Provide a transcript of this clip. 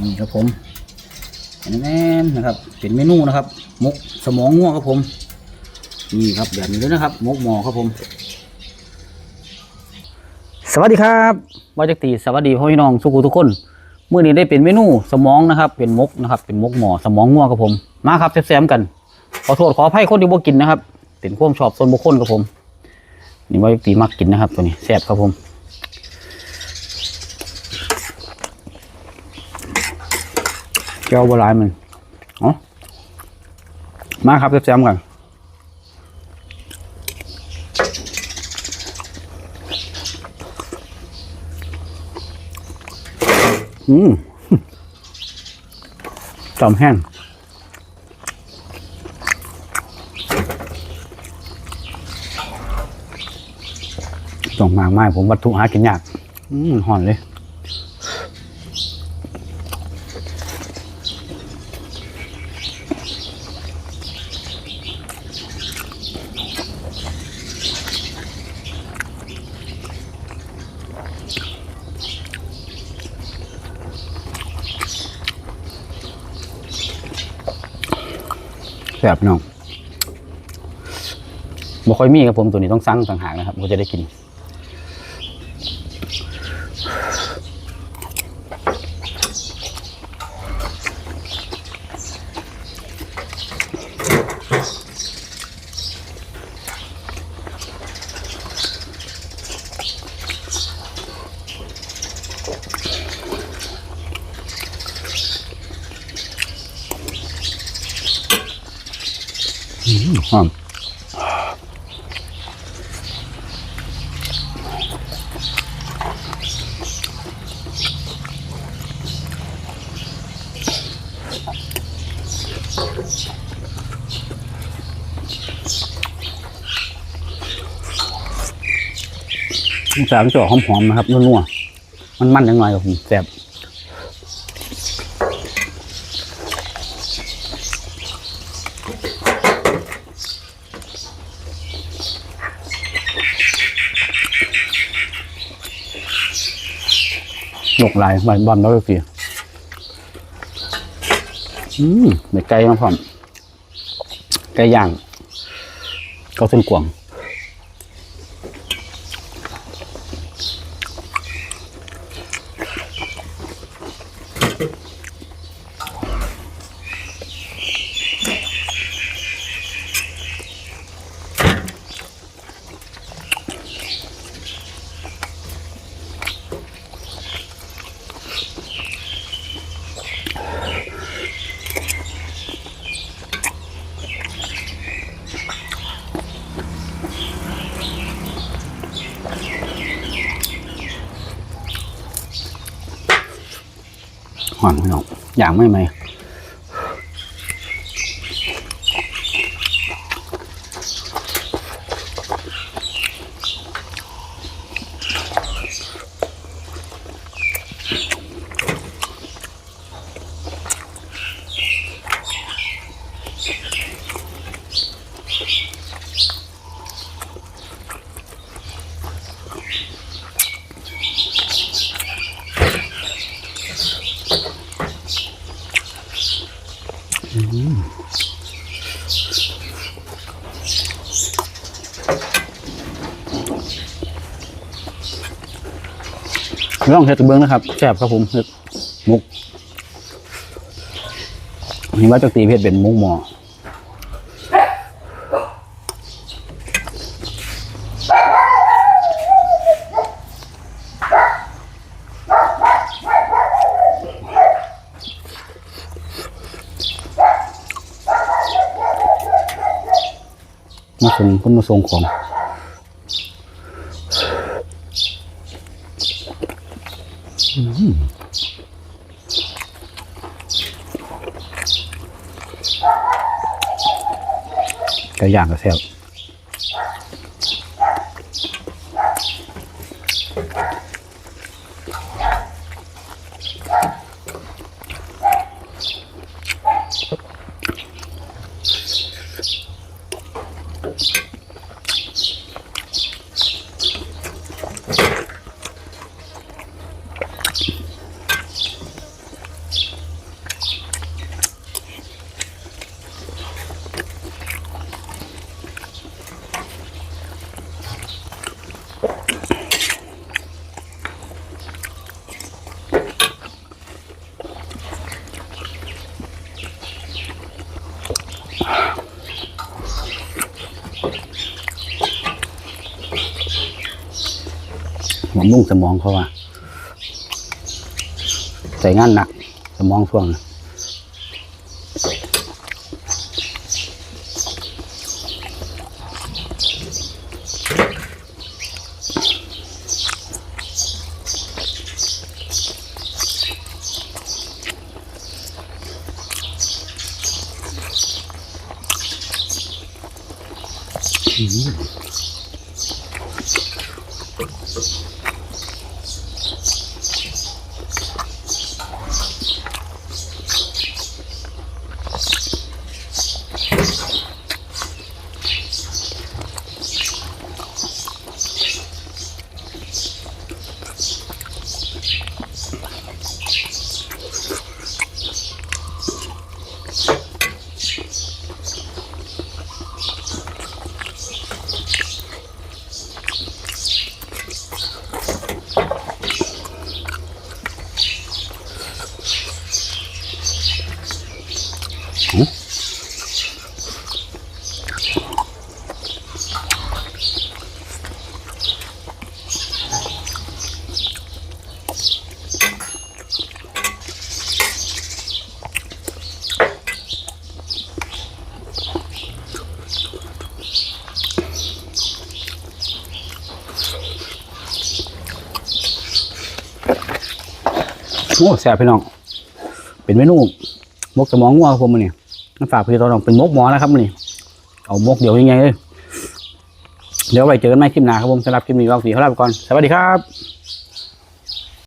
นี่ครับผมแน่นนะครับ เป็นเมนูนะครับมกสมองง่วงครับผมนี่ครับแบบนี้เลยนะครับมกหมอครับผม สวัสดีครับวาจักตีสวัสดีพ่อพี่น้องสุขุทุกคนเมื่อนี้ได้เป็นเมนูสมองนะครับ เป็นมกนะครับ เป็นมกหมอสมองง่วงครับผม มาครับแซมๆกัน ขอโทษขออภัยคนที่บ่กินนะครับเป็นความชอบส่วนบุคคลครับผม นี่วาจักตีมักกินนะครับตัวนี้แซ่บครับผม เจ้าโบราณมันเอ๋อมาครับแซมๆกันอืมจอมแห้งส่งมากไม้ผมวัตถุหากินยาก อืมห่อนเลย แสบพี่น้องบ่ค่อยมีครับผมตัวนี้ต้องสั่งต่างหากนะครับผมจะได้กิน หอมแซ่บจ่อหอมๆนะครับนัวๆมันมันยังไงครับผมแซ่บ หลกหลายบานบอลแล้วก็สิอืมเด็กไก่มาพร้อมไก่ย่างก็เส้นกวาง หอมพี่น้องอย่างไม่ไหม ลองเฮ็ดเบิ้งนะครับแซ่บครับผมเฮ็ดมุกนี่ว่าจักตีเพชรเป็นมุกหมอมาส่งเพิ่นมาส่งของ ก่ย่างก็แซ่บ บำรุงสมองเขาว่าใส่งานหนัก สมองช่วงนี้ โอ้แซ่บพี่น้อง เป็นเมนู มกสมองงัวครับผมมันนี่น้ำฝากพี่ตอนน้องเป็นมกหมอนะครับมันนี่เอามกเดี๋ยวยังไงเลยเดี๋ยวไปเจอกันใหม่คลิปหน้าครับผมสำหรับคลิปนี้เราสีเขาลาไปก่อนสวัสดีครับ